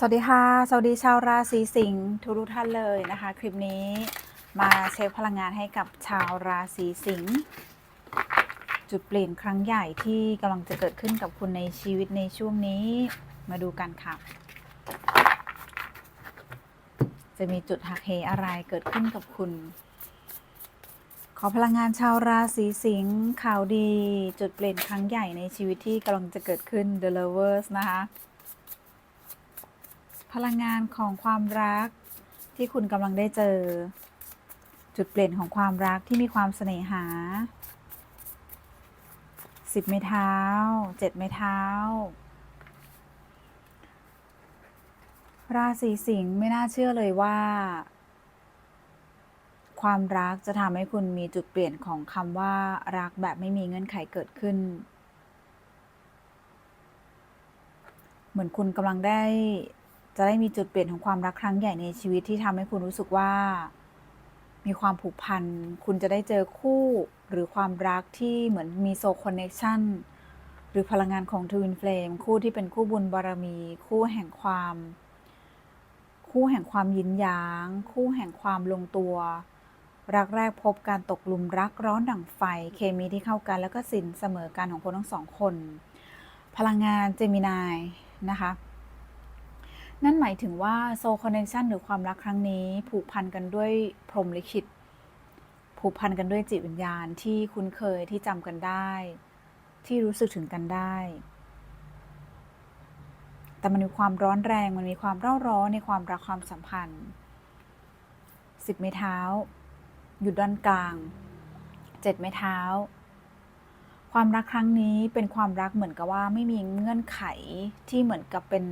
สวัสดีค่ะ สวัสดีชาวราศีสิงห์ทุกท่านเลยนะคะ คลิปนี้มาเช็คพลังงานให้กับชาวราศีสิงห์จุดเปลี่ยนครั้งใหญ่ที่กำลังจะเกิดขึ้นกับคุณในชีวิตในช่วงนี้มาดูกันค่ะ จะมีจุดหักเหอะไรเกิดขึ้นกับคุณ ขอพลังงานชาวราศีสิงห์ข่าวดี จุดเปลี่ยนครั้งใหญ่ในชีวิตที่กำลังจะเกิดขึ้น The Lovers นะคะ ลังงานของความรัก ที่คุณกำลังได้เจอ จุดเปลี่ยนของความรักที่มีความเสน่หาสิบไม้เท้าเจ็ดไม้เท้า ราศีสิงห์ไม่น่าเชื่อเลยว่า ความรักจะทำให้คุณมีจุดเปลี่ยนของคำว่ารักแบบไม่มีเงื่อนไขเกิดขึ้น เหมือนคุณกำลังได้ จะได้มีจุดเปลี่ยนของความรักครั้งใหญ่ในชีวิตที่ทำให้คุณรู้สึกว่า มีความผูกพัน คุณจะได้เจอคู่หรือความรักที่เหมือนมีโซคอนเน c ชันหรือพลังงานของทวินเฟลมคู่ที่เป็นคู่บุญบารมี คู่แห่งความ คู่แห่งความยินยาง คู่แห่งความลงตัว รักแรกพบการตกหลุมรักร้อนดั่งไฟ เคมีที่เข้ากันแล้วก็สินเสมอกันของคนทั้งสองคน พลังงานเจมินายนะคะ นั่นหมายถึงว่าโซคอนเน c ชันหรือความรักครั้งนี้ ผูกพันกันด้วยพรหมลิขิต ผูกพันกันด้วยจิตวิญญาณที่คุ้นเคยที่จำกันได้ ที่รู้สึกถึงกันได้ แต่มันมีความร้อนแรงมันมีความเร่าร้อนในความรักความสัมพันธ์สิบไม้เท้า อยู่ด้านกลางเจ็ดไม้เท้า ความรักครั้งนี้เป็นความรักเหมือนกับว่าไม่มีเงื่อนไขที่เหมือนกับเป็น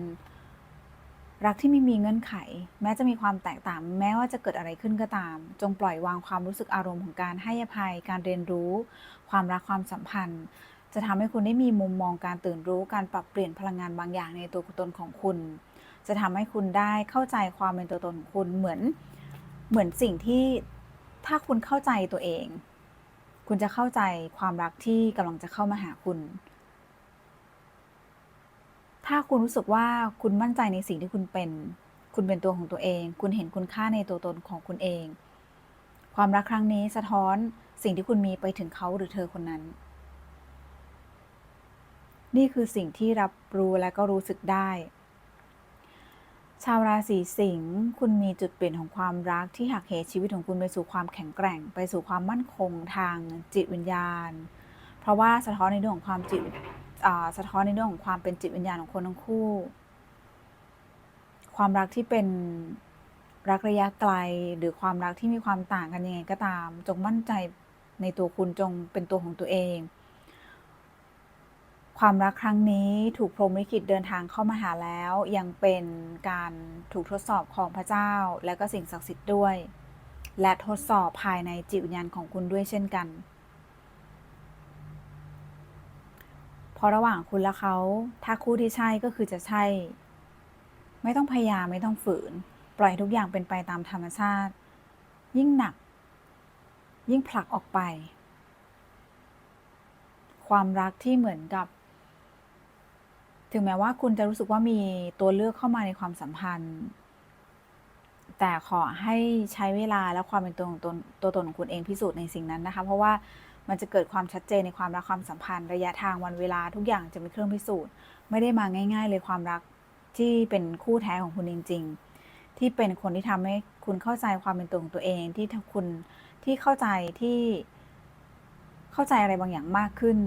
รักที่ไม่มีเงื่อนไข แม้จะมีความแตกต่าง แม้ว่าจะเกิดอะไรขึ้นก็ตาม จงปล่อยวางความรู้สึกอารมณ์ของการให้อภัย การเรียนรู้ ความรักความสัมพันธ์ จะทำให้คุณได้มีมุมมองการตื่นรู้การปรับเปลี่ยนพลังงานบางอย่างในตัวตนของคุณ จะทำให้คุณได้เข้าใจความเป็นตัวตนของคุณเหมือนเหมือนสิ่งที่ถ้าคุณเข้าใจตัวเอง คุณจะเข้าใจความรักที่กำลังจะเข้ามาหาคุณ ถ้าคุณรู้สึกว่าคุณมั่นใจในสิ่งที่คุณเป็น คุณเป็นตัวของตัวเอง คุณเห็นคุณค่าในตัวตนของคุณเอง ความรักครั้งนี้สะท้อนสิ่งที่คุณมีไปถึงเขาหรือเธอคนนั้น นี่คือสิ่งที่รับรู้และก็รู้สึกได้ ชาวราศีสิงห์คุณมีจุดเปลี่ยนของความรักที่หักเหชีวิตของคุณไปสู่ความแข็งแกร่ง ไปสู่ความมั่นคงทางจิตวิญญาณ เพราะว่าสะท้อนในเรื่องของความจิต สะท้อนในเรื่องของความเป็นจิตวิญญาณของคนทั้งคู่ ความรักที่เป็นรักระยะไกลหรือความรักที่มีความต่างกันยังไงก็ตาม จงมั่นใจในตัวคุณจงเป็นตัวของตัวเอง ความรักครั้งนี้ถูกพรหมลิขิตเดินทางเข้ามาหาแล้ว ยังเป็นการถูกทดสอบของพระเจ้า และก็สิ่งศักดิ์สิทธิ์ด้วย และทดสอบภายในจิตวิญญาณของคุณด้วยเช่นกัน เพ ราะระหว่างคุณและเขา ถ้าคู่ที่ใช่ก็คือจะใช่ ไม่ต้องพยายามไม่ต้องฝืน ปล่อยทุกอย่างเป็นไปตามธรรมชาติ ยิ่งหนัก ยิ่งผลักออกไป ความรักที่เหมือนกับ ถึงแม้ว่าคุณจะรู้สึกว่ามีตัวเลือกเข้ามาในความสัมพันธ์ แต่ขอให้ใช้เวลาและความเป็นตัวของตนตัวตนของคุณเองพิสูจน์ในสิ่งนั้นนะคะ เพราะว่า มันจะเกิดความชัดเจนในความรักความสัมพันธ์ ระยะทางวันเวลาทุกอย่างจะเป็นเครื่องพิสูจน์ ไม่ได้มาง่าย ๆ เลยความรักที่เป็นคู่แท้ของคุณจริง ๆ ที่เป็นคนที่ทำให้คุณเข้าใจความเป็นตัวของตัวเองที่คุณที่เข้าใจที่เข้าใจอะไรบางอย่างมากขึ้น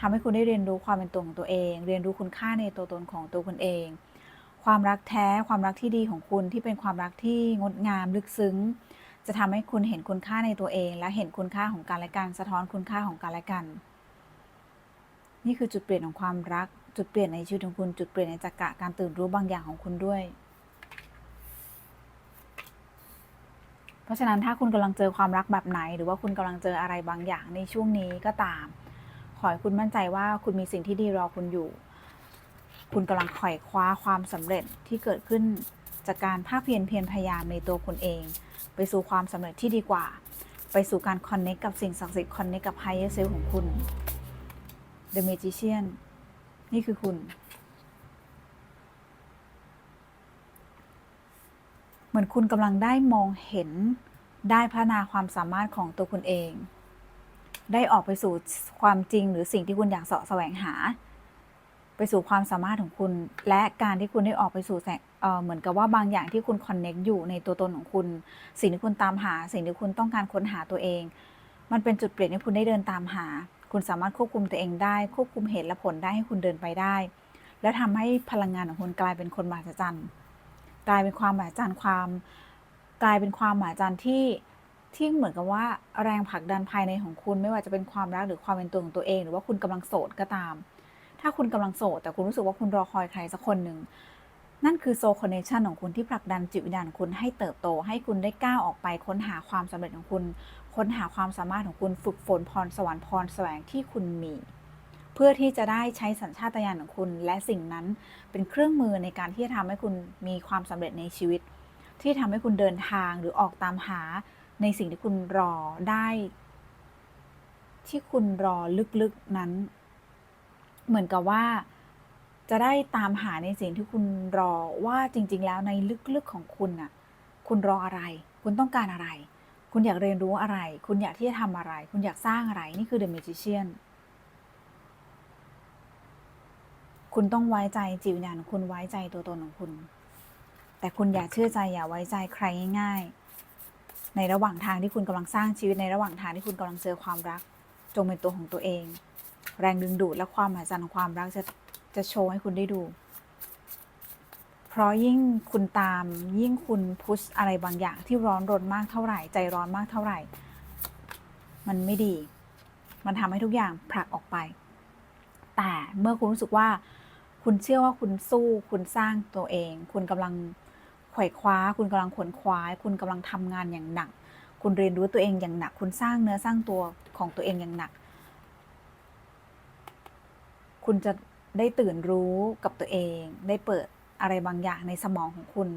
ทำให้คุณได้เรียนรู้ความเป็นตัวของตัวเอง เรียนรู้คุณค่าในตัวตนของตัวคุณเอง ความรักแท้ความรักที่ดีของคุณที่เป็นความรักที่งดงามลึกซึ้ง จะทำให้คุณเห็นคุณค่าในตัวเอง และเห็นคุณค่าของกันและกันสะท้อนคุณค่าของกันและกัน นี่คือจุดเปลี่ยนของความรัก จุดเปลี่ยนในชีวิตของคุณจุดเปลี่ยนในจักระการตื่นรู้บางอย่างของคุณด้วย เพราะฉะนั้นถ้าคุณกำลังเจอความรักแบบไหน หรือว่าคุณกำลังเจออะไรบางอย่างในช่วงนี้ก็ตาม ขอให้คุณมั่นใจว่าคุณมีสิ่งที่ดีรอคุณอยู่ คุณกำลังไขว่คว้าความสำเร็จที่เกิดขึ้นจากการภาคเพียรเพียรพยายามในตัวคุณเอง ไปสู่ความสำเร็จที่ดีกว่า ไปสู่การคอนเน c t กับสิ่งศักดิ์สิทธิ์คอนเน c t กับ higher self ของคุณ The Magician นี่คือคุณ เหมือนคุณกำลังได้มองเห็นได้พัฒนาความสามารถของตัวคุณเอง ได้ออกไปสู่ความจริงหรือสิ่งที่คุณอยากเสาะแสวงหา ไปสู่ความสามารถของคุณ และการที่คุณได้ออกไปสู่แสงเเหมือนกับว่าบางอย่างที่คุณคอนเน็กอยู่ในตัวตนของคุณ สิ่งที่คุณตามหา สิ่งที่คุณต้องการค้นหาตัวเอง มันเป็นจุดเปลี่ยนให้คุณได้เดินตามหา คุณสามารถควบคุมตัวเองได้ ควบคุมเหตุและผลได้ให้คุณเดินไปได้ และทำให้พลังงานของคุณกลายเป็นคนมหัศจรรย์กลายเป็นความมหัศจรรย์ความ กลายเป็นความมหัศจรรย์ที่ที่เหมือนกับว่าแรงผลักดันภายในของคุณไม่ว่าจะเป็นความรักหรือความเป็นตัวของตัวเอง หรือว่าคุณกำลังโสดก็ตาม ถ้าคุณกำลังโสดแต่คุณรู้สึกว่าคุณรอคอยใครสักคนหนึ่งนั่นคือโซคอนเนชันของคุณที่ผลักดันจิตวิญญาณคุณให้เติบโต ให้คุณได้ก้าวออกไปค้นหาความสำเร็จของคุณ ค้นหาความสามารถของคุณฝึกฝนพรสวรรค์พรแสวงที่คุณมี เพื่อที่จะได้ใช้สัญชาตญาณของคุณ และสิ่งนั้นเป็นเครื่องมือในการที่จะทำให้คุณมีความสำเร็จในชีวิต ที่ทำให้คุณเดินทางหรือออกตามหาในสิ่งที่คุณรอได้ ที่คุณรอลึกๆนั้น เหมือนกับว่าจะได้ตามหาในสิ่งที่คุณรอว่าจริง ๆ แล้วในลึกๆของคุณน่ะ คุณรออะไร คุณต้องการอะไร คุณอยากเรียนรู้อะไร คุณอยากที่จะทำอะไร คุณอยากสร้างอะไร นี่คือ The Magician คุณต้องไว้ใจจิตวิญญาณคุณไว้ใจตัวตนของคุณ แต่คุณอย่าเชื่อใจอย่าไว้ใจใครง่าย ๆ ในระหว่างทางที่คุณกำลังสร้างชีวิตในระหว่างทางที่คุณกำลังเจอความรัก จงเป็นตัวของตัวเอง แรงดึงดูดและความมหัศจรรย์ของความรักจะจะโชว์ให้คุณได้ดู เพราะยิ่งคุณตามยิ่งคุณพุชอะไรบางอย่างที่ร้อนรนมากเท่าไหร่ ใจร้อนมากเท่าไหร่ มันไม่ดี มันทำให้ทุกอย่างผลักออกไป แต่เมื่อคุณรู้สึกว่าคุณเชื่อว่าคุณสู้คุณสร้างตัวเอง คุณกำลังไขว่คว้า คุณกำลังขวนคว้าคุณกำลังทำงานอย่างหนัก คุณเรียนรู้ตัวเองอย่างหนัก คุณสร้างเนื้อสร้างตัวของตัวเองอย่างหนัก คุณจะได้ตื่นรู้กับตัวเอง ได้เปิดอะไรบางอย่างในสมองของคุณ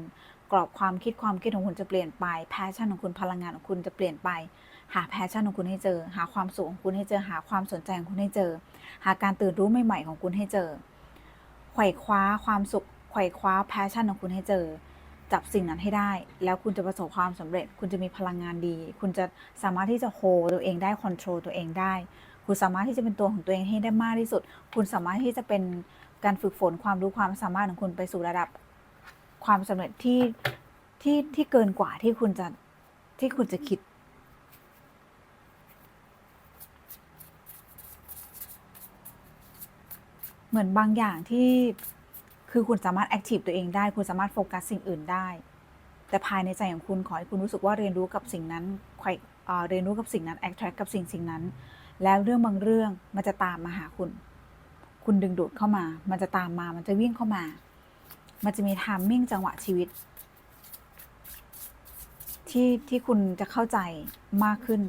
กรอบความคิดความคิดของคุณจะเปลี่ยนไป แพชชั่นของคุณพลังงานของคุณจะเปลี่ยนไป หาแพชชั่นของคุณให้เจอ หาความสุขของคุณให้เจอ หาความสนใจของคุณให้เจอ หาการตื่นรู้ใหม่ๆของคุณให้เจอ ไขว่คว้าความสุข ไขว่คว้าแพชชั่นของคุณให้เจอ จับสิ่งนั้นให้ได้ แล้วคุณจะประสบความสำเร็จ คุณจะมีพลังงานดี คุณจะสามารถที่จะโฮตัวเองได้คอนโทรลตัวเองได้ คุณสามารถที่จะเป็นตัวของตัวเองให้ได้มากที่สุด คุณสามารถที่จะเป็นการฝึกฝนความรู้ความสามารถของคุณไปสู่ระดับความสำเร็จที่ที่ที่เกินกว่าที่คุณจะที่คุณจะคิด เหมือนบางอย่างที่คือคุณสามารถแอคทีฟตัวเองได้ คุณสามารถโฟกัสสิ่งอื่นได้ แต่ภายในใจของคุณขอให้คุณรู้สึกว่าเรียนรู้กับสิ่งนั้นไขเรียนรู้กับสิ่งนั้นแอคแทรกับสิ่งสิ่งนั้น แล้วเรื่องบางเรื่องมันจะตามมาหาคุณ คุณดึงดูดเข้ามา มันจะตามมา มันจะวิ่งเข้ามา มันจะมีทามมิ่งจังหวะชีวิต ที่ที่คุณจะเข้าใจมากขึ้น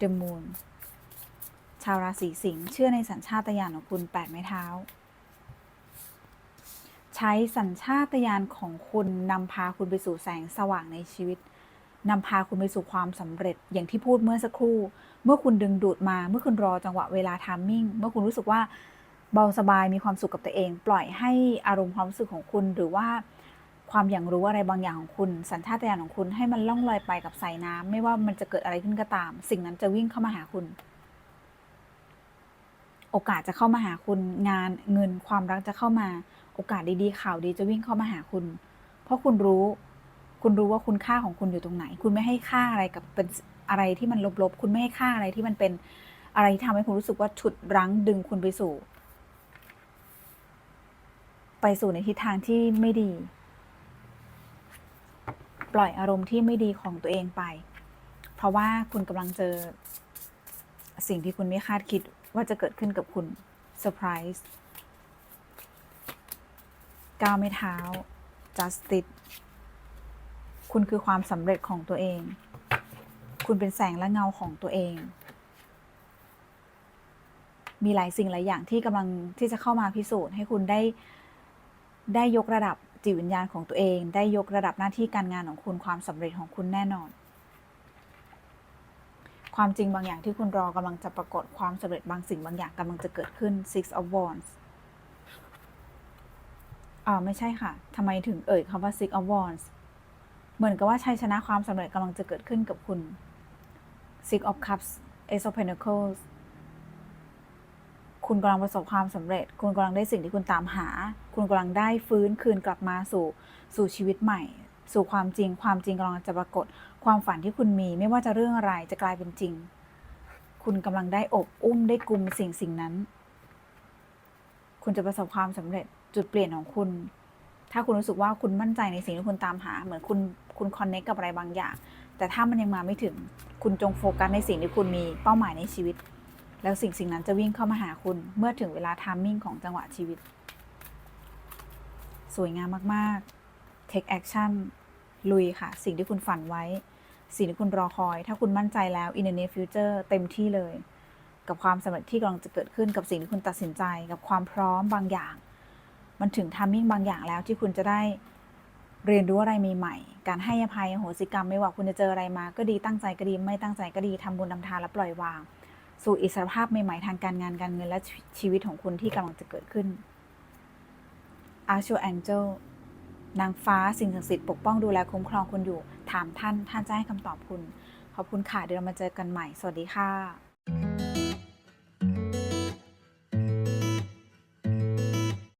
The Moon ชาวราศีสิงห์เชื่อในสัญชาตญาณของคุณแปดไม้เท้า ใช้สัญชาตญาณของคุณนำพาคุณไปสู่แสงสว่างในชีวิต นำพาคุณไปสู่ความสำเร็จอย่างที่พูดเมื่อสักครู่ เมื่อคุณดึงดูดมา เมื่อคุณรอจังหวะเวลาทามมิ่ง เมื่อคุณรู้สึกว่าเบาสบายมีความสุขกับตัวเอง ปล่อยให้อารมณ์ความรู้สึกของคุณ หรือว่าความอย่างรู้อะไรบางอย่างของคุณ สัญชาตญาณของคุณให้มันล่องลอยไปกับสายน้ำไม่ว่ามันจะเกิดอะไรขึ้นก็ตาม สิ่งนั้นจะวิ่งเข้ามาหาคุณ โอกาสจะเข้ามาหาคุณ งานเงินความรักจะเข้ามา โอกาสดีๆข่าวดีจะวิ่งเข้ามาหาคุณ เพราะคุณรู้ คุณรู้ว่าคุณค่าของคุณอยู่ตรงไหน คุณไม่ให้ค่าอะไรกับเป็นอะไรที่มันลบๆ คุณไม่ให้ค่าอะไรที่มันเป็นอะไรที่ทำให้คุณรู้สึกว่าฉุดรั้งดึงคุณไปสู่ ไปสู่ในทิศทางที่ไม่ดี ปล่อยอารมณ์ที่ไม่ดีของตัวเองไป เพราะว่าคุณกำลังเจอ สิ่งที่คุณไม่คาดคิดว่าจะเกิดขึ้นกับคุณเซอร์ไพรส์ก้าวไม่เท้า justice คุณคือความสำเร็จของตัวเอง คุณเป็นแสงและเงาของตัวเอง มีหลายสิ่งหลายอย่างที่กำลังที่จะเข้ามาพิสูจน์ให้คุณได้ได้ยกระดับจิตวิญญาณของตัวเอง ได้ยกระดับหน้าที่การงานของคุณความสำเร็จของคุณแน่นอน ความจริงบางอย่างที่คุณรอกำลังจะปรากฏความสำเร็จบางสิ่งบางอย่างกำลังจะเกิดขึ้น six of wands อ่าไม่ใช่ค่ะทำไมถึงเอ่ยคำว่า six of wands เหมือนกับว่าชัยชนะความสำเร็จกำลังจะเกิดขึ้นกับคุณ six of cups ace of pentacles คุณกำลังประสบความสำเร็จ คุณกำลังได้สิ่งที่คุณตามหา คุณกำลังได้ฟื้นคืนกลับมาสู่สู่ชีวิตใหม่ สู่ความจริง ความจริงกำลังจะปรากฏ ความฝันที่คุณมี ไม่ว่าจะเรื่องอะไรจะกลายเป็นจริง คุณกำลังได้อบอุ้มได้กุมสิ่งสิ่งนั้น คุณจะประสบความสำเร็จจุดเปลี่ยนของคุณ ถ้าคุณรู้สึกว่าคุณมั่นใจในสิ่งที่คุณตามหา เหมือนคุณคุณคอนเนคกับอะไรบางอย่าง แต่ถ้ามันยังมาไม่ถึง คุณจงโฟกัสในสิ่งที่คุณมีเป้าหมายในชีวิต แล้วสิ่งสิ่งนั้นจะวิ่งเข้ามาหาคุณเมื่อถึงเวลาทามมิ่งของจังหวะชีวิต สวยงามมากๆ take action ลุยค่ะ สิ่งที่คุณฝันไว้ สิ่งที่คุณรอคอย ถ้าคุณมั่นใจแล้ว in the near future เต็มที่เลย กับความสำเร็จที่กำลังจะเกิดขึ้นกับสิ่งที่คุณตัดสินใจ กับความพร้อมบางอย่าง มันถึงทามมิ่งบางอย่างแล้วที่คุณจะได้เรียนรู้อะไรใหม่ๆ การให้อภัยโหสิกรรมไม่ว่าคุณจะเจออะไรมา ก็ดีตั้งใจก็ดีไม่ตั้งใจก็ดีทำบุญทำทานและปล่อยวาง สู่อิสรภาพใหม่ๆทางการงานการเงินและชีวิตของคุณที่กำลังจะเกิดขึ้น Archer Angel นางฟ้าสิ่งศักดิ์สิทธิ์ปกป้องดูแลคุ้มครองคุณอยู่ ถามท่านท่านจะให้คำตอบคุณ ขอบคุณค่ะเดี๋ยวเรามาเจอกันใหม่ สวัสดีค่ะ